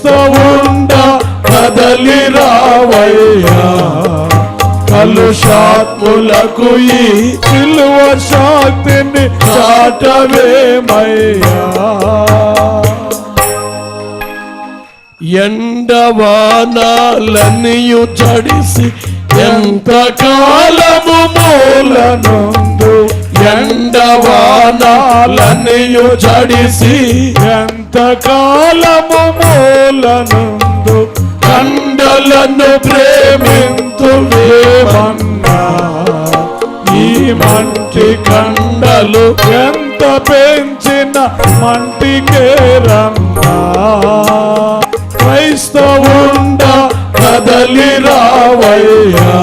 క్రైస్తవుండ కదలి రావయ్యా. కలుషాత్ములకు ఈ సిలువ శాక్తిని చాటవేమయ్యా ఎండవానాలనియు చడిసి ఎంత కాలము మూలనందు ఎండవా ఎండవానాలన్నీయు జడిసి ఎంత కాలము మూలనందు కండలను ప్రేమింతు ఈ మంటి కండలు ఎంత పెంచిన మంటికే రమ్మా క్రైస్తవుండ కదలి రావయ్యా.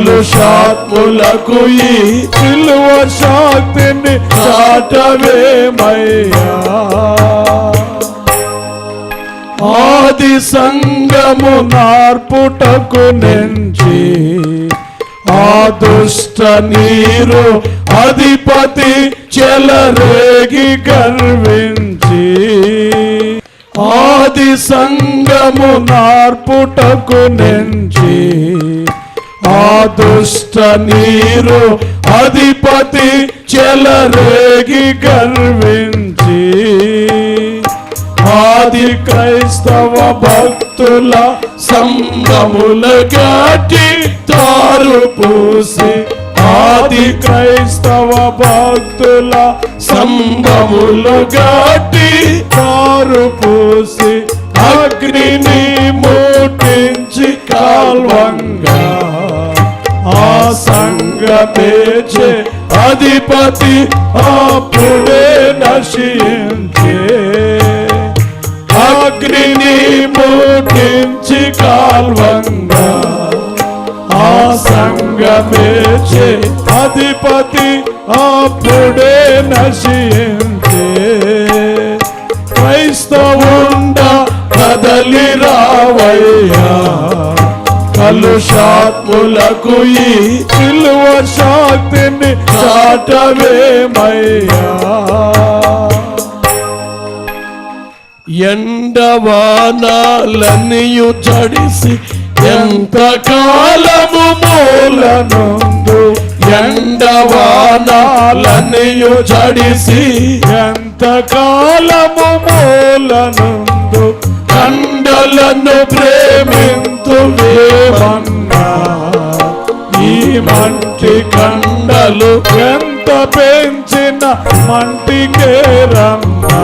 కలుషాత్ములకు ఈ సిలువ శక్తిని చాటవేమయ్యా ఆది సంగము నార్పుటకు నెంచి ఆ దుష్ట నీరు అధిపతి చెలరేగి గర్వించి ఆది సంగము నార్పుటకు నెంచి ఆ దుష్ట నీరు అధిపతి చెలరేగి గర్వించి ఆది క్రైస్తవ భక్తుల సంగముల గాటి తారు పూసి ఆది క్రైస్తవ భక్తుల సంభములు గాటి తారు పూసి అగ్నిని ఆ సంగమేచే అధిపతి అప్పుడే నశించే. అగ్నిని మూటించి కాల్వంగా. ఆ సంగమేచే అధిపతి అప్పుడే నశించే. కలుషాత్ములకు ఈ సిల్వ శక్తిని చాటవేమయ్యా? ఎండవానాలన్నీయు చడిసి ఎంత కాలము మూలనందు? ఎండవానాలన్నీయు చడిసి ఎంత కాలము మూలనందు? కండలను ప్రేమ మంటి కండలు ఎంత పెంచిన మంటికే రమ్మా